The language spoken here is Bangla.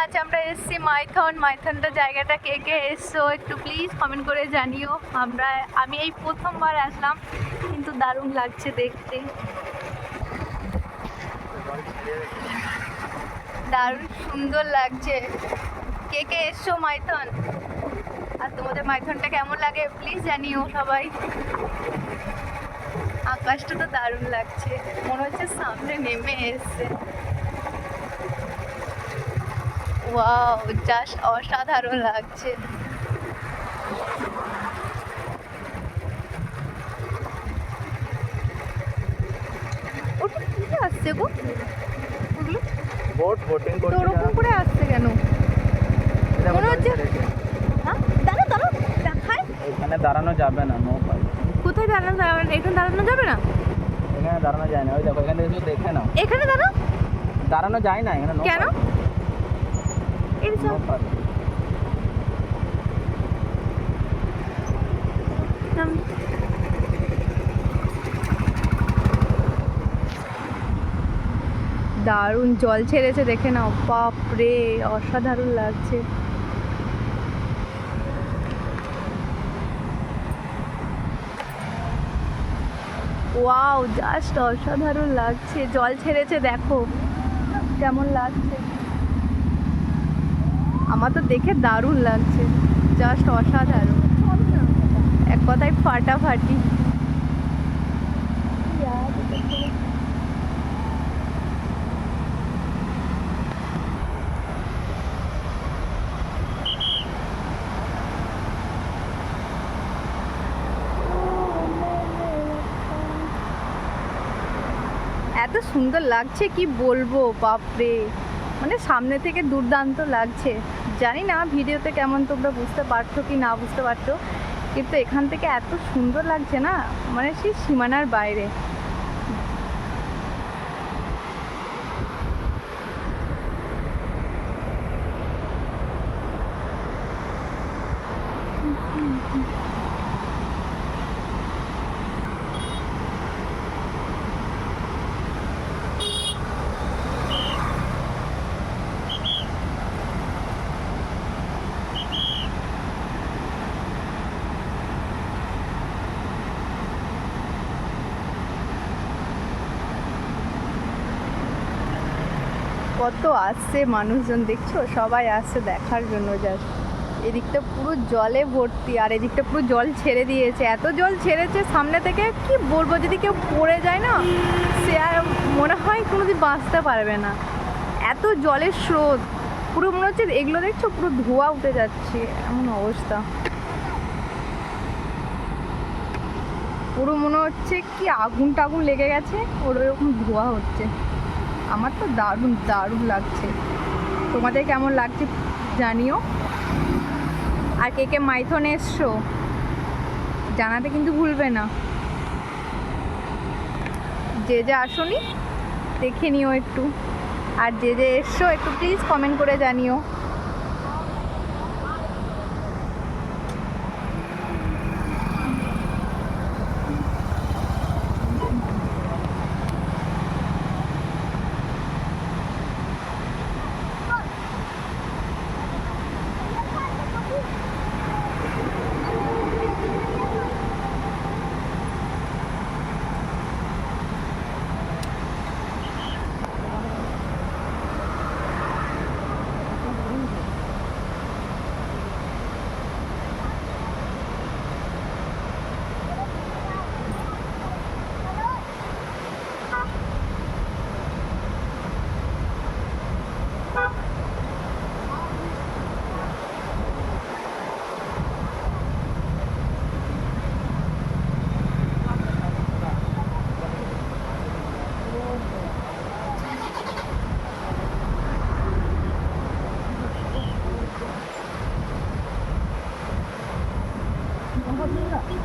আজ আমরা এসেছি মাইথন। মাইথনটা জায়গাটা কে কে এসছো একটু প্লিজ কমেন্ট করে জানিও। আমরা, আমি এই প্রথমবার আসলাম, কিন্তু দারুণ লাগছে দেখতে। দারুণ সুন্দর লাগছে। কে কে এসছো মাইথন? আর তোমাদের মাইথনটা কেমন লাগে প্লিজ জানিও সবাই। আকাশটা তো দারুণ লাগছে। মনে হচ্ছে সামনে নেমে এসছে। ওয়াও জাস্ট অসাধারণ লাগছে। ওটা কি আসছে গো? ওগুলো? বোট বোটিং করতে ওরকম করে আসছে কেন? মনে হচ্ছে- হ্যাঁ? দেখায় এখানে দাঁড়ানো যাবে না নো কোথায় দাঁড়ানো যাবে না এখানে দাঁড়ানো যাবে না? এখানে দাঁড়ানো যায় না ওই দেখো এখানে দেখে নাও। এখানে দাঁড়াও। দাঁড়ানো যায় না এখানে কেন? দারুণ জল ছেড়েছে, দেখে নাও। বাপ রে অসাধারণ লাগছে। ওয়াও, জাস্ট অসাধারণ লাগছে। জল ছেড়েছে, দেখো। কেমন লাগছে। আমার তো দেখে দারুণ লাগছে। জাস্ট অসাধারণ। এক কথায় ফাটাফাটি। এত সুন্দর লাগছে, কি বলব? বাপরে। মানে সামনে থেকে দুর্দান্ত লাগছে। জানি না ভিডিওতে কেমন তোমরা বুঝতে পারছ কি না বুঝতে পারছ, কিন্তু এখান থেকে এত সুন্দর লাগছে না? মানে সেই সীমানার বাইরে। কত আসছে মানুষজন দেখছ? সবাই আসছে দেখার জন্য জাস্ট এদিকটা পুরো জলে ভর্তি, আর এদিকটা পুরো জল ছেড়ে দিয়েছে। এত জল ছেড়েছে সামনে থেকে, কি বলব, যদি কেউ পড়ে যায় না, সে আর মনে হয় কোনোদিন বাঁচতে পারবে না। এত জলের স্রোত। পুরো মনে হচ্ছে এগুলো দেখছ, পুরো ধোয়া উঠে যাচ্ছে। এমন অবস্থা। পুরো মনে হচ্ছে কি আগুন টাগুন লেগে গেছে, ওর ওরকম ধোয়া হচ্ছে। আমার তো দারুণ দারুণ লাগছে। তোমাদের কেমন লাগছে জানিও। আর কে কে মাইথনে এসছো? জানাতে কিন্তু ভুলবে না। যে যে আসনি, দেখে নিও একটু। আর যে যে এসছো, একটু প্লিজ কমেন্ট করে জানিও। Yeah.